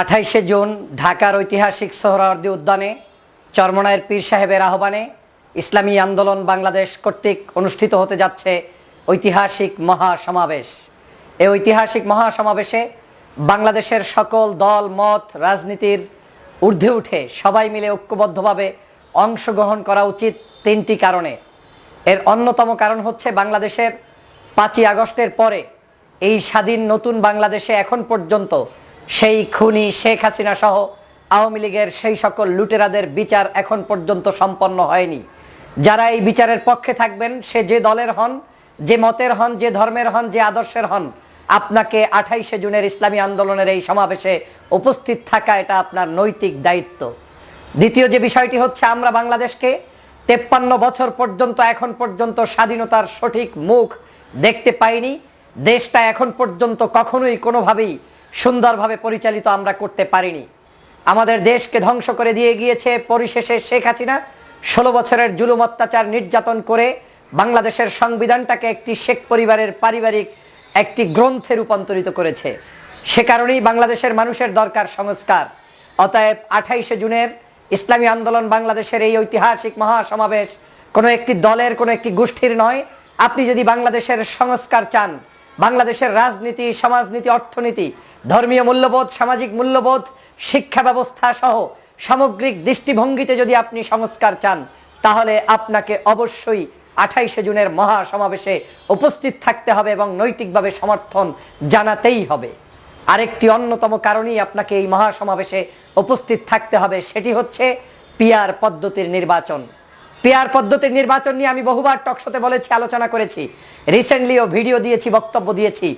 আঠাইশে June ঢাকার ঐতিহাসিক সোহরাওয়ার্দী উদ্যানে চরমনায়ের পীর সাহেবের আহ্বানে ইসলামী আন্দোলন বাংলাদেশ কর্তৃক অনুষ্ঠিত হতে যাচ্ছে ঐতিহাসিক মহাসমাবেশ। এই ঐতিহাসিক মহাসমাবেশে বাংলাদেশের সকল দল, মত, রাজনীতির ঊর্ধ্বে উঠে সবাই মিলে ঐক্যবদ্ধভাবে অংশগ্রহণ করা উচিত তিনটি কারণে। এর অন্যতম কারণ হচ্ছে বাংলাদেশের পাঁচই আগস্টের পরে এই স্বাধীন নতুন বাংলাদেশে এখন পর্যন্ত সেই খুনি শেখ হাসিনা সহ আওয়ামী লীগের সেই সকল লুটেরাদের বিচার এখন পর্যন্ত সম্পন্ন হয়নি। যারা এই বিচারের পক্ষে থাকবেন, সে যে দলের হন, যে মতের হন, যে ধর্মের হন, যে আদর্শের হন, আপনাকে আঠাইশে জুনের ইসলামী আন্দোলনের এই সমাবেশে উপস্থিত থাকা এটা আপনার নৈতিক দায়িত্ব। দ্বিতীয় যে বিষয়টি হচ্ছে, আমরা বাংলাদেশকে তেপ্পান্ন বছর পর্যন্ত, এখন পর্যন্ত স্বাধীনতার সঠিক মুখ দেখতে পাইনি। দেশটা এখন পর্যন্ত কখনোই কোনোভাবেই সুন্দরভাবে পরিচালিত আমরা করতে পারিনি। আমাদের দেশকে ধ্বংস করে দিয়ে গিয়েছে পরিশেষে শেখ হাসিনা। ষোলো বছরের জুলুম অত্যাচার নির্যাতন করে বাংলাদেশের সংবিধানটাকে একটি শেখ পরিবারের পারিবারিক একটি গ্রন্থে রূপান্তরিত করেছে। সে কারণেই বাংলাদেশের মানুষের দরকার সংস্কার। অতএব আঠাইশে জুনের ইসলামী আন্দোলন বাংলাদেশের এই ঐতিহাসিক মহাসমাবেশ কোনো একটি দলের, কোনো একটি গোষ্ঠীর নয়। আপনি যদি বাংলাদেশের সংস্কার চান, বাংলাদেশের রাজনীতি, সমাজনীতি, অর্থনীতি, ধর্মীয় মূল্যবোধ, সামাজিক মূল্যবোধ, শিক্ষা ব্যবস্থা সহ সামগ্রিক দৃষ্টিভঙ্গিতে যদি আপনি সংস্কার চান, তাহলে আপনাকে অবশ্যই আঠাইশে জুনের মহাসমাবেশে উপস্থিত থাকতে হবে এবং নৈতিকভাবে সমর্থন জানাতেই হবে। আরেকটি অন্যতম কারণই আপনাকে এই মহাসমাবেশে উপস্থিত থাকতে হবে, সেটি হচ্ছে পিয়ার পদ্ধতির নির্বাচন। পেয়ার পদ্ধতির নির্বাচন নিয়ে আমি বহুবার টকশোতে বলেছি, আলোচনা করেছি। রিসেন্টলিও ভিডিও দিয়েছি, বক্তব্য দিয়েছি।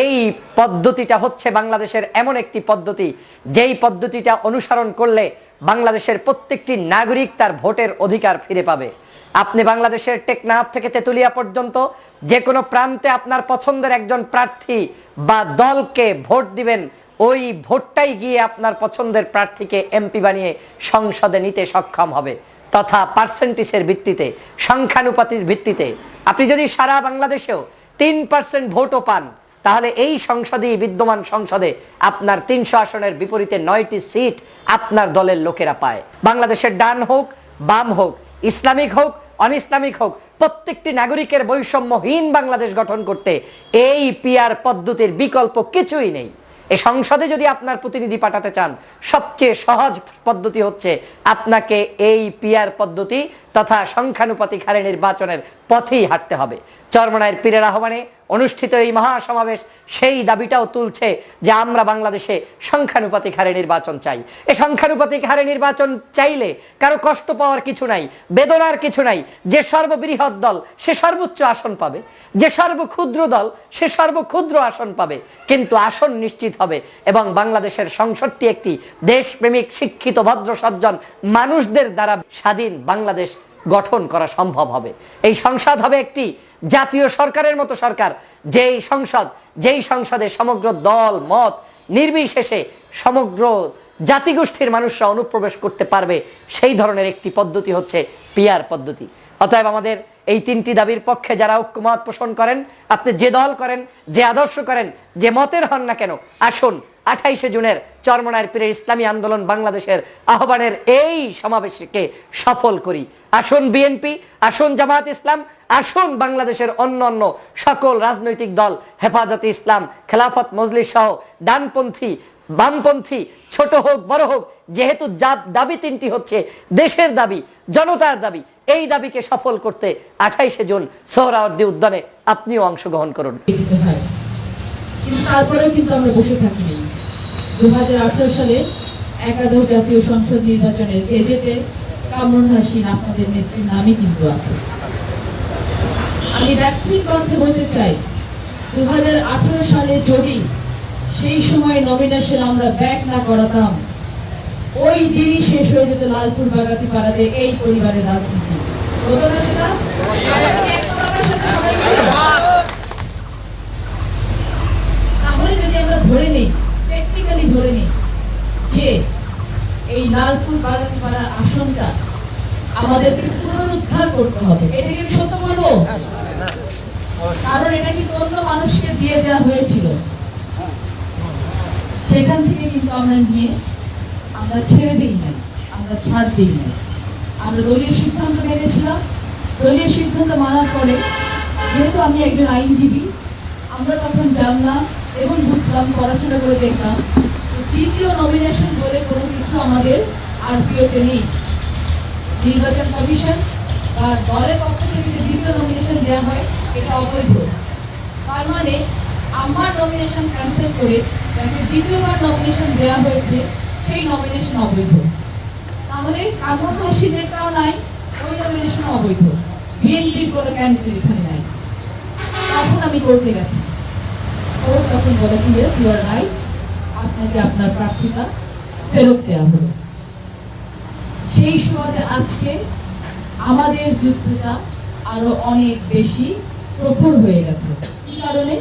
এই পদ্ধতিটা হচ্ছে বাংলাদেশের এমন একটি পদ্ধতি, যেই পদ্ধতিটা অনুসরণ করলে বাংলাদেশের প্রত্যেকটি নাগরিক তার ভোটের অধিকার ফিরে পাবে। আপনি বাংলাদেশের টেকনাফ থেকে তেতুলিয়া পর্যন্ত যে কোনো প্রান্তে আপনার পছন্দের একজন প্রার্থী বা দলকে ভোট দিবেন, ওই ভোটটাই গিয়ে আপনার পছন্দের প্রার্থীকে এমপি বানিয়ে সংসদে নিতে সক্ষম হবে। তথা পার্সেন্টেজের ভিত্তিতে, সংখ্যানুপাতির ভিত্তিতে। আপনি যদি সারা বাংলাদেশেও তিন পার্সেন্ট ভোটও পান, তাহলে এই সংসদেই বিদ্যমান সংসদে আপনার তিনশো আসনের বিপরীতে নয়টি সিট আপনার দলের লোকেরা পায়। বাংলাদেশের ডান হোক, বাম হোক, ইসলামিক হোক অন ইসলামিক হোক, প্রত্যেকটি নাগরিকের বৈষম্যহীন বাংলাদেশ গঠন করতে এই পিয়ার পদ্ধতির বিকল্প কিছুই নেই। এই সংসদে যদি আপনার প্রতিনিধি পাঠাতে চান, সবচেয়ে সহজ পদ্ধতি হচ্ছে আপনাকে এই পিয়ার পদ্ধতি তথা সংখ্যানুপাতিক হারে নির্বাচনের পথেই হাঁটতে হবে। চরমনায়ের পীরের আহ্বানে অনুষ্ঠিত এই মহাসমাবেশ, সেই দাবিটাও তুলছে যে আমরা বাংলাদেশে সংখ্যানুপাতিক হারে নির্বাচন চাই। এই সংখ্যানুপাতিক হারে নির্বাচন চাইলে কারও কষ্ট পাওয়ার কিছু নাই, বেদনার কিছু নাই। যে সর্ববৃহৎ দল, সে সর্বোচ্চ আসন পাবে। যে সর্বক্ষুদ্র দল, সে সর্বক্ষুদ্র আসন পাবে। কিন্তু আসন নিশ্চিত হবে এবং বাংলাদেশের সংসদটি একটি দেশপ্রেমিক, শিক্ষিত ভদ্র সজ্জন মানুষদের দ্বারা স্বাধীন বাংলাদেশ গঠন করা সম্ভব হবে। এই সংসদ হবে একটি জাতীয় সরকারের মতো সরকার। যেই সংসদ, যেই সংসদে সমগ্র দল, মত নির্বিশেষে সমগ্র জাতিগোষ্ঠীর মানুষরা অনুপ্রবেশ করতে পারবে, সেই ধরনের একটি পদ্ধতি হচ্ছে পিয়ার পদ্ধতি। অতএব আমাদের এই তিনটি দাবির পক্ষে যারা ঐক্যমত পোষণ করেন, আপনি যে দল করেন, যে আদর্শ করেন, যে মতের হন না কেন, আসুন আঠাইশে জুনের চরমনায়ের পীরের ইসলামী আন্দোলন বাংলাদেশের আহ্বানের এই সমাবেশকে সফল করি। আসুন বিএনপি, আসুন জামাত ইসলাম, আসুন বাংলাদেশের অন্য অন্য সকল রাজনৈতিক দল, হেফাজতে ইসলাম, খেলাফত মজলিস সহ ডানপন্থী, বামপন্থী, ছোট হোক, বড় হোক, যেহেতু দাবি তিনটি হচ্ছে দেশের দাবি, জনতার দাবি এই দাবিকে সফল করতে আঠাইশে জুন সোহরাওয়ার্দী উদ্যানে আপনিও অংশগ্রহণ করুন। কিন্তু তারপরেও কিন্তু আমরা বসে থাকিনি। দু সালে একাদশ জাতীয় সংসদ নির্বাচনের গেজেটে কামরুন হাসিন আপনাদের নেত্রীর নামই কিন্তু আছে। আমি ব্যাখ্যিক অর্থে বলতে চাই দু হাজার আঠারো সালে যদি সেই সময় নমিনেশন আমরা ব্যাক না করাতাম ওই দিনই শেষ হয়ে যেত লালপুর বাগাতি পাড়াতে এই পরিবারের রাজনীতি? তাহলে যদি আমরা ধরে নিই টেকনিক্যালি ধরে নিই, যে এই লালপুর বাগাতিপাড়ার আসনটা আমাদেরকে পুনরুদ্ধার করতে হবে, এটা কি আমি সত্য বলব? কারণ এটা কিন্তু অন্য মানুষকে দিয়ে দেওয়া হয়েছিল। সেখান থেকে কিন্তু আমরা নিয়ে আমরা ছেড়ে দিই নাই, আমরা ছাড় দিই নাই। আমরা দলীয় সিদ্ধান্ত মেনেছিলাম। দলীয় সিদ্ধান্ত মানার পরে যেহেতু আমি একজন আইনজীবী, আমরা তখন জানলাম এবং বুঝলাম, পড়াশোনা করে দেখলাম তৃতীয় নমিনেশন বলে কোনো কিছু আমাদের আরপিওতে নেই। নির্বাচন কমিশন বা দলের পক্ষ থেকে যে দ্বিতীয় নমিনেশন দেওয়া হয়, এটা অবৈধ। তার মানে আমার নমিনেশন ক্যান্সেল করে তাকে দ্বিতীয়বার নমিনেশন দেওয়া হয়েছে। সেই নমিনেশন অবৈধ। তাহলে কামর রশিদেরটাও নাই, ওই নমিনেশন অবৈধ। বিএনপির কোনো ক্যান্ডিডেট এখানে নাই। তখন আমি কোর্টে গেছি। কোর্ট তখন বলেছে ইয়েস ইউ আর রাইট আপনাকে আপনার প্রার্থিতা ফেরত দেওয়া হলো। সেই সময়তে আজকে আমাদের যুদ্ধটা আরও অনেক বেশি প্রখর হয়ে গেছে। কি কারণে?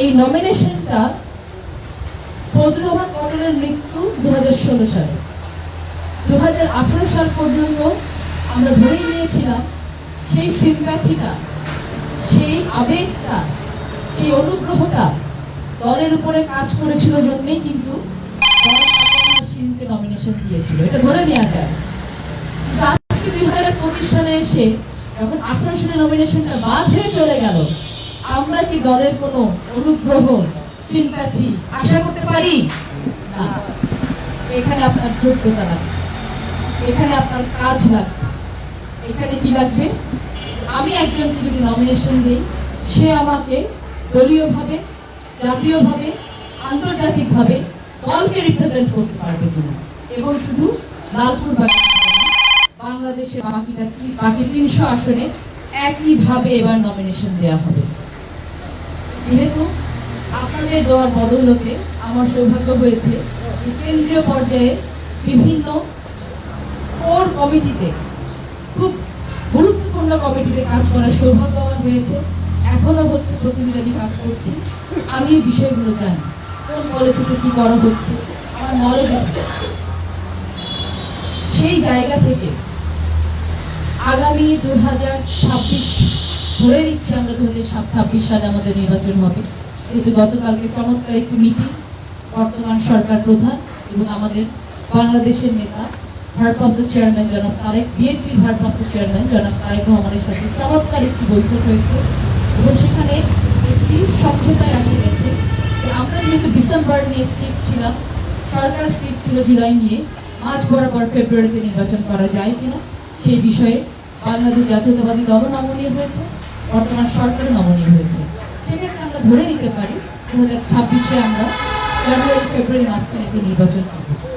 এই নমিনেশনটা রহমান পটলের মৃত্যু দু হাজার ষোলো সালে। দু হাজার আঠেরো সাল পর্যন্ত আমরা ধরেই নিয়েছিলাম সেই সিম্প্যাথিটা, সেই আবেগটা, সেই অনুগ্রহটা দলের উপরে কাজ করেছিল জন্যই কিন্তু আপনার নমিনেশন দিয়েছিল। এটা ধরে নেওয়া যায়। কিন্তু আজকে দুই হাজার পঁচিশ সালে এসে যখন আঠারো সালে নমিনেশনটা বাদ হয়ে চলে গেল, আমরা কি দলের কোনো অনুগ্রহ সিম্প্যাথি আশা করতে পারি? না। এখানে আপনার যোগ্যতা লাগবে। এখানে আপনার কাজ লাগবে। এখানে কি লাগবে? আমি একজনকে যদি নমিনেশন দিই, সে আমাকে দলীয়ভাবে, জাতীয়ভাবে, আন্তর্জাতিকভাবে দলকে রিপ্রেজেন্ট করতে পারবে কিনা। এবং শুধু লালপুর বাংলাদেশের বাকিটা বাকি তিনশো আসনে একইভাবে এবার নমিনেশন দেওয়া হবে। যেহেতু আপনাদের দেওয়ার বদৌলতে আমার সৌভাগ্য হয়েছে কেন্দ্রীয় পর্যায়ে বিভিন্ন কোর কমিটিতে, খুব গুরুত্বপূর্ণ কমিটিতে কাজ করার সৌভাগ্য আমার হয়েছে। এখনও হচ্ছে, প্রতিদিন আমি কাজ করছি। আমি এই বিষয়গুলো জানি। কোন পলিসিতে কি করা হচ্ছে, আমার নলেজ সেই জায়গা থেকে আগামী দু হাজার ছাব্বিশ ধরে নিচ্ছি আমরা দু হাজার ছাব্বিশ সালে আমাদের নির্বাচন হবে। কিন্তু গতকালকে চমৎকার একটি মিটিং, বর্তমান সরকার প্রধান এবং আমাদের বাংলাদেশের নেতা, ভারপ্রাপ্ত চেয়ারম্যান জনাব তারেক, বিএনপির ভারপ্রাপ্ত চেয়ারম্যান জনাব তারেক রহমানের সাথে চমৎকার একটি বৈঠক হয়েছে এবং সেখানে একটি সমঝোতায় আসা গেছে যে আমরা যেহেতু ডিসেম্বর নিয়ে স্ট্রিক্ট ছিলাম, সরকার স্ট্রিক্ট ছিল জুলাই নিয়ে, মাঝ বরাবর ফেব্রুয়ারিতে নির্বাচন করা যায় কিনা সেই বিষয়ে বাংলাদেশ জাতীয়তাবাদী দলও নমনীয় হয়েছে, বর্তমান সরকারও নমনীয় হয়েছে। সেক্ষেত্রে আমরা ধরে নিতে পারি দু হাজার ছাব্বিশে আমরা জানুয়ারি, ফেব্রুয়ারি মাঝখানে একটি নির্বাচন করব